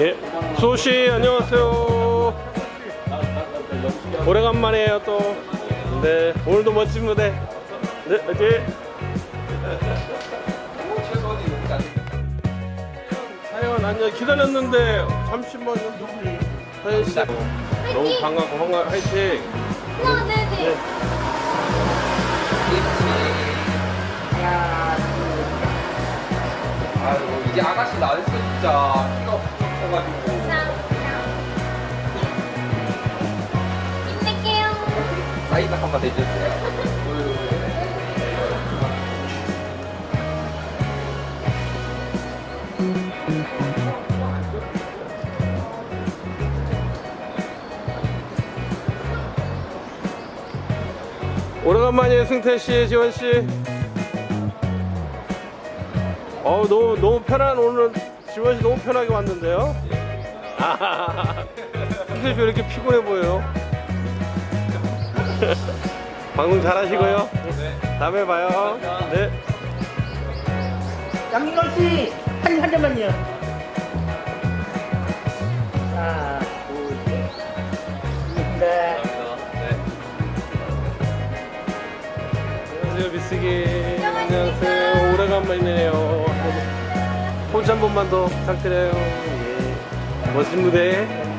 예. 수호 씨 안녕하세요. 오래간만이에요 또. 네. 오늘도 멋진 무대. 네. 사 연 안녕 기다렸는데 잠시만요. 사연 씨 너무 반갑고 반가 화이팅. 하나, 네, 네. 아이고 이제 아가씨 나왔어 진짜 키가 커가지고 감사합니다. 힘낼게요. 사이드 한번 해주세요 오래간만이에요 승태 씨, 지원 씨. 어우 너무 너무 편한 오늘 지원 씨 너무 편하게 왔는데요. 아, 승태 씨 왜 이렇게 피곤해 보여요? 방송 잘하시고요. 다음에 봐요. 네. 양민걸 씨, 한, 한 점만요. 하나, 둘, 셋. 네. 안녕하세요 미스기. 안녕하세요. 오래간만이네요. 포즈 한 번만 더 부탁드려요. 예. 멋진 무대.